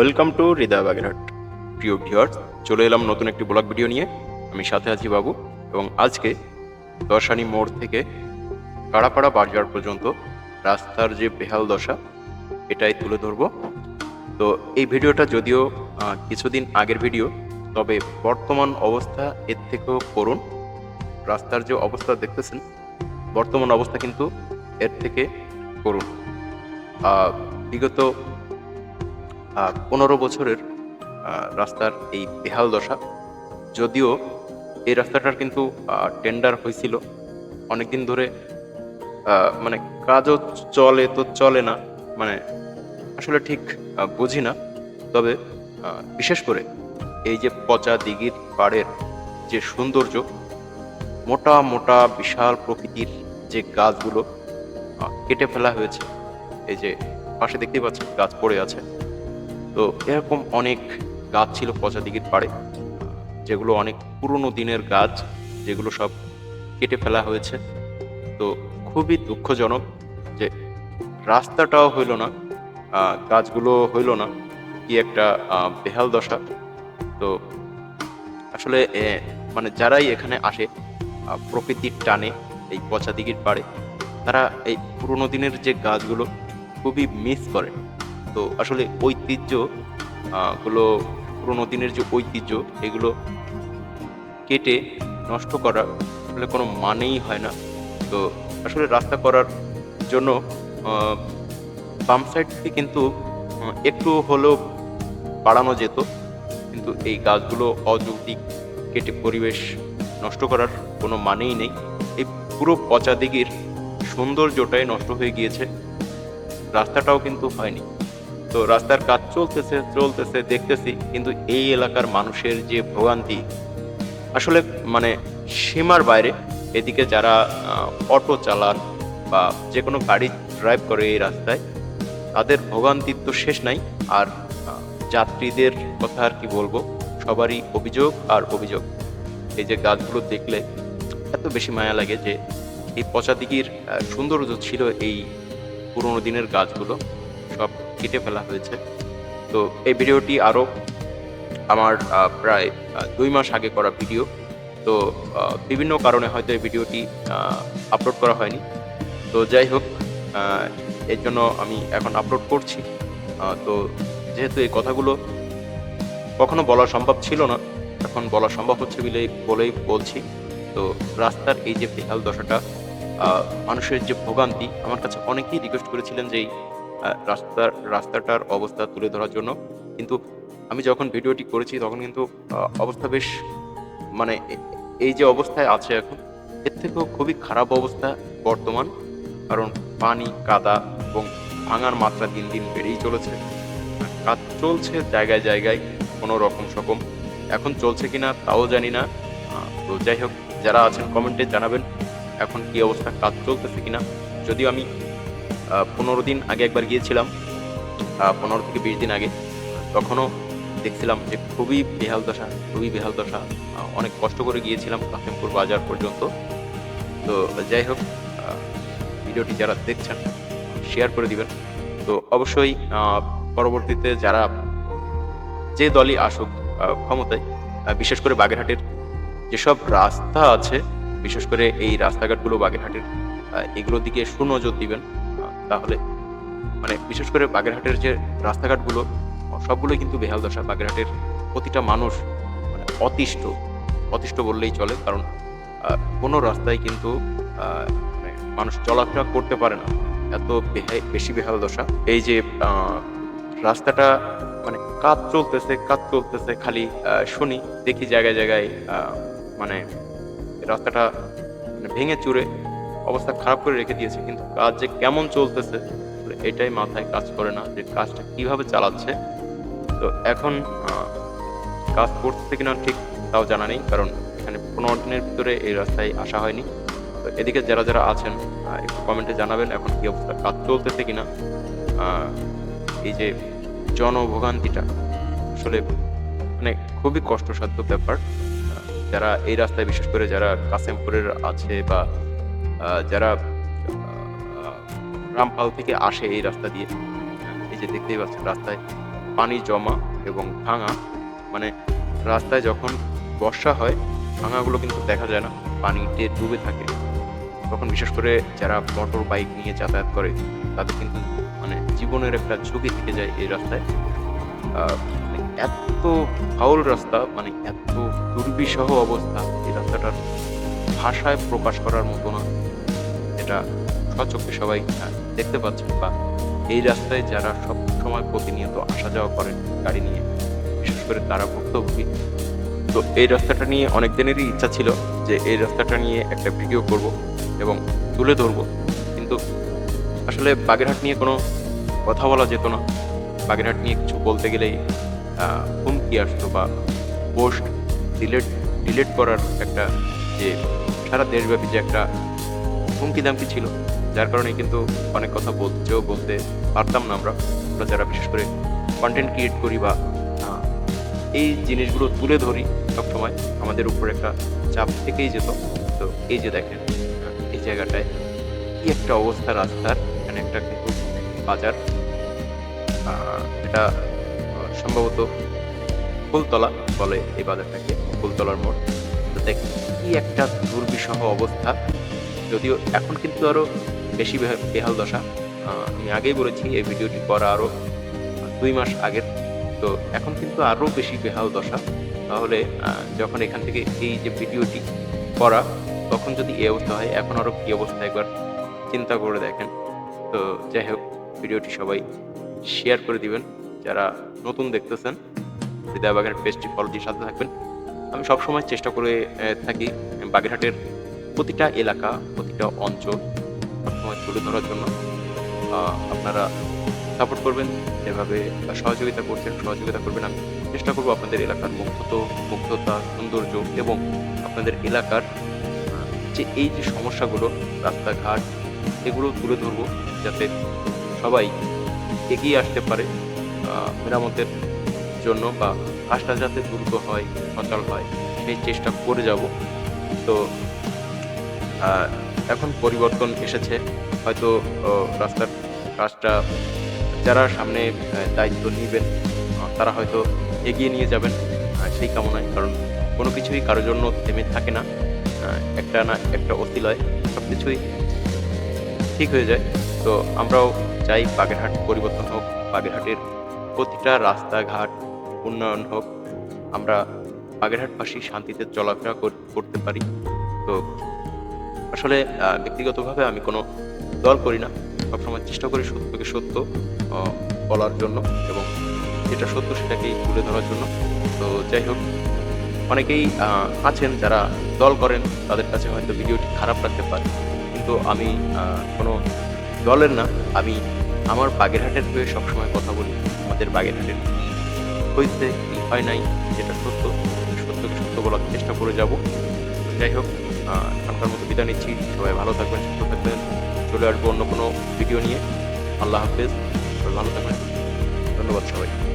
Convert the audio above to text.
Welcome to হৃদয় বাগেরহাট প্রিয় viewers চলে এলাম নতুন একটি ব্লগ ভিডিও নিয়ে। আমি সাথে আছি বাবু, এবং আজকে দর্শানি মোড় থেকে কাড়াপাড়া বাজার পর্যন্ত রাস্তার যে বেহাল দশা, এটাই তুলে ধরবো। তো এই ভিডিওটা যদিও কিছুদিন আগের ভিডিও তবে বর্তমান অবস্থা এর থেকেও করুন। রাস্তার যে অবস্থা দেখতেছেন, বর্তমান অবস্থা কিন্তু এর থেকে করুন। বিগত পনেরো বছরের রাস্তার এই বেহাল দশা। যদিও এই রাস্তাটার কিন্তু টেন্ডার হয়েছিল। অনেকদিন ধরে মানে কাজও চলে তো চলে না মানে আসলে ঠিক বুঝি না। তবে বিশেষ করে এই যে পচা দিঘির পাড়ের যে সৌন্দর্য, মোটা মোটা বিশাল প্রকৃতির যে গাছগুলো কেটে ফেলা হয়েছে। এই যে পাশে দেখতেই পাচ্ছেন, গাছ পড়ে আছে। তো এরকম অনেক গাছ ছিল পচা দিঘির পাড়ে যেগুলো অনেক পুরনো দিনের গাছ, যেগুলো সব কেটে ফেলা হয়েছে। তো খুবই দুঃখজনক যে রাস্তাটাও হইল না গাছগুলো হইল না, কি একটা বেহাল দশা। তো আসলে মানে যারাই এখানে আসে প্রকৃতির টানে এই পচা দিঘির পাড়ে, তারা এই পুরোনো দিনের যে গাছগুলো খুবই মিস করে। তো আসলে ঐতিহ্যগুলো পুরোনো দিনের যে ঐতিহ্য, এগুলো কেটে নষ্ট করা আসলে কোনো মানেই হয় না। তো আসলে রাস্তা করার জন্য বাম সাইড থেকে কিন্তু একটু হলেও বাড়ানো যেত। কিন্তু এই গাছগুলো অযৌক্তিক কেটে পরিবেশ নষ্ট করার কোনো মানেই নেই। এই পুরো পচা দিঘির সৌন্দর্যটাই নষ্ট হয়ে গিয়েছে। রাস্তাটাও কিন্তু হয়নি। তো রাস্তার কাজ চলতেছে চলতেছে দেখতেছি। কিন্তু এই এলাকার মানুষের যে ভোগান্তি আসলে মানে সীমার বাইরে এদিকে যারা অটো চালান বা যে কোনো গাড়ি ড্রাইভ করে এই রাস্তায় তাদের ভোগান্তির তো শেষ নাই। আর যাত্রীদের কথা আর কি বলব? সবারই অভিযোগ আর অভিযোগ। এই যে গাছগুলো দেখলে এত বেশি মায়া লাগে যে এই পচা দিঘির আহ, সৌন্দর্য ছিল এই পুরোনো দিনের গাছগুলো। সব কেটে ফেলা হয়েছে। তো এই ভিডিওটি আরও আমার প্রায় দুই মাস আগে করা ভিডিও। তো বিভিন্ন কারণে হয়তো এই ভিডিওটি আপলোড করা হয়নি। তো যাই হোক এর জন্য আমি এখন আপলোড করছি। তো যেহেতু এই কথাগুলো কখনো বলা সম্ভব ছিল না, এখন বলা সম্ভব হচ্ছে বলেই বলেই বলছি। তো রাস্তার এই যে বেহাল দশাটা মানুষের যে ভোগান্তি, আমার কাছে অনেকেই রিকোয়েস্ট করেছিলেন যে এই রাস্তার রাস্তাটার অবস্থা তুলে ধরার জন্য। কিন্তু আমি যখন ভিডিওটি করেছি, তখন কিন্তু অবস্থা বেশ মানে এই যে অবস্থায় আছে এখন, এর থেকেও খুবই খারাপ অবস্থা বর্তমান। কারণ পানি, কাদা এবং ভাঙার মাত্রা দিন দিন বেড়েই চলেছে। কাজ চলছে জায়গায় জায়গায় কোনো রকম সকম এখন চলছে কিনা তাও জানি না। তো যাই হোক, যারা আছেন কমেন্টে জানাবেন এখন কি অবস্থা, কাজ চলতেছে কিনা। যদিও আমি পনেরো দিন আগে একবার গিয়েছিলাম পনেরো থেকে বিশ দিন আগে। তখনও দেখছিলাম যে খুবই বেহাল দশা, খুবই বেহাল দশা। অনেক কষ্ট করে গিয়েছিলাম কাশিমপুর বাজার পর্যন্ত। তো যাই হোক ভিডিওটি যারা দেখছেন শেয়ার করে দিবেন। তো অবশ্যই পরবর্তীতে যারা যে দলই আসুক ক্ষমতায় বিশেষ করে বাগেরহাটের যেসব রাস্তা আছে, বিশেষ করে এই রাস্তাঘাটগুলো বাগেরহাটের এগুলোর দিকে সুনজর দিবেন। তাহলে মানে বিশেষ করে বাগেরহাটের যে রাস্তাঘাটগুলো, সবগুলোই কিন্তু বেহাল দশা। বাগেরহাটের প্রতিটা মানুষ মানে অতিষ্ঠ অতিষ্ঠ বললেই চলে। কারণ কোনো রাস্তায় কিন্তু মানে মানুষ চলাফেরা করতে পারে না। এত বেশি বেহাল দশা। এই যে রাস্তাটা মানে কাজ চলতেছে কাজ চলতেছে খালি শুনি, দেখি জায়গায় জায়গায় মানে রাস্তাটা মানে ভেঙে চুরে। অবস্থা খারাপ করে রেখে দিয়েছে, কিন্তু কাজ যে কেমন চলতেছে এটাই মাথায় কাজ করে না যে কাজটা কীভাবে চালাচ্ছে। তো এখন কাজ করছে কিনা ঠিক তাও জানা নেই, কারণ এখানে পনেরো দিনের ভিতরে এই রাস্তায় আসা হয়নি। তো এদিকে যারা যারা আছেন একটু কমেন্টে জানাবেন এখন কি অবস্থা, কাজ চলতেছে কিনা। এই যে জনভোগান্তিটা, আসলে মানে খুবই কষ্টসাধ্য ব্যাপার। যারা এই রাস্তায়, বিশেষ করে যারা কাসেমপুরের আছে বা যারা রামপাল থেকে আসে এই রাস্তা দিয়ে, এই যে দেখতেই পাচ্ছেন, রাস্তায় পানি জমা এবং ভাঙা মানে রাস্তায় যখন বর্ষা হয়, ভাঙাগুলো কিন্তু দেখা যায় না, পানিতে ডুবে থাকে। তখন বিশেষ করে যারা মোটর বাইক নিয়ে যাতায়াত করে, তাদের কিন্তু মানে জীবনের একটা ঝুঁকি থেকে যায় এই রাস্তায়। মানে এত ফাউল রাস্তা মানে এত দুর্বিষহ অবস্থা, এই রাস্তাটার ভাষায় প্রকাশ করার মতো না। এটা সচক্ষে সবাই দেখতে পাচ্ছেন বা এই রাস্তায় যারা সব সময় প্রতিনিয়ত আসা যাওয়া করেন গাড়ি নিয়ে, বিশেষ করে তারা ভুক্তভোগী, তো এই রাস্তাটা নিয়ে অনেক দিনেরই ইচ্ছা ছিল যে এই রাস্তাটা নিয়ে একটা ভিডিও করব এবং তুলে ধরবো। কিন্তু আসলে বাগেরহাট নিয়ে কোনো কথা বলা যেত না। বাগেরহাট নিয়ে কিছু বলতে গেলেই হুমকি আসতো বা পোস্ট ডিলেট ডিলেট করার একটা যে সারা দেশব্যাপী যে একটা হুমকি দামকি ছিল। যার কারণে কিন্তু অনেক কথা বলতেও বলতে পারতাম না আমরা। আমরা যারা বিশেষ করে কন্টেন্ট ক্রিয়েট করি বা এই জিনিসগুলো তুলে ধরি সবসময়, আমাদের উপর একটা চাপ থেকেই যেত। তো এই যে দেখেন, এই জায়গাটায় কি একটা অবস্থা রাস্তার, এখানে একটা কিন্তু বাজার। এটা সম্ভবত ফুলতলা বলে এই বাজারটাকে, ফুলতলার মোড়। তো দেখেন কি একটা দুর্বিষহ অবস্থা। যদিও এখন কিন্তু আরও বেশি বেহা- বেহাল দশা। আমি আগেই বলেছি, এই ভিডিওটি করা আরও দুই মাস আগের। তো এখন কিন্তু আরও বেশি বেহাল দশা। তাহলে যখন এখান থেকে এই যে ভিডিওটি করা, তখন যদি এই অবস্থা হয়, এখন আরও কী অবস্থা একবার চিন্তা করে দেখেন। তো যাই হোক, ভিডিওটি সবাই শেয়ার করে দিবেন। যারা নতুন দেখতেছেন হৃদয় বাগের পেজটি ফলো দিয়ে সাথে থাকবেন। আমি সবসময় চেষ্টা করে থাকি, বাগেরহাটের প্রতিটা এলাকা, প্রতিটা অঞ্চল সবসময় তুলে ধরার জন্য আপনারা সাপোর্ট করবেন, এভাবে সহযোগিতা করছেন, সহযোগিতা করবেন আমি চেষ্টা করব আপনাদের এলাকার মুগ্ধত, মুগ্ধতা, সৌন্দর্য এবং আপনাদের এলাকার, যে এই যে সমস্যাগুলো, রাস্তাঘাট, এগুলো তুলে ধরবো যাতে সবাই এগিয়ে আসতে পারে মেরামতের জন্য বা কাজটা যাতে দ্রুত হয়, সচল হয় সেই চেষ্টা করে যাব। তো এখন পরিবর্তন এসেছে। হয়তো রাস্তার কাজটা যারা সামনে দায়িত্ব নেবেন তারা হয়তো এগিয়ে নিয়ে যাবেন সেই কামনায়। কারণ কোনো কিছুই কারোর জন্য থেমে থাকে না একটা না একটা অতিলয় সব কিছুই ঠিক হয়ে যায়। তো আমরাও চাই বাগেরহাট পরিবর্তন হোক, বাগেরহাটের প্রতিটা রাস্তাঘাট উন্নয়ন হোক। আমরা বাগেরহাটবাসী শান্তিতে চলাফেরা করতে পারি। তো আসলে ব্যক্তিগতভাবে আমি কোনো দল করি না। সবসময় চেষ্টা করি সত্যকে সত্য বলার জন্য এবং যেটা সত্য সেটাকেই তুলে ধরার জন্য। তো যাই হোক, অনেকেই আছেন যারা দল করেন, তাদের কাছে হয়তো ভিডিওটি খারাপ লাগতে পারে। কিন্তু আমি কোনো দলের না, আমি আমার বাগেরহাটের হয়ে সবসময় কথা বলি। আমাদের বাগেরহাটের হয়েছে কি হয় নাই, যেটা সত্য, সত্যকে সত্য বলার চেষ্টা করে যাব। যাই হোক এখনকার মতো বিদায় নিচ্ছি। সবাই ভালো থাকবেন, সুস্থ থাকবেন। চলে আসব অন্য কোনো ভিডিও নিয়ে। আল্লাহ হাফেজ। সবাই ভালো থাকবেন। ধন্যবাদ সবাই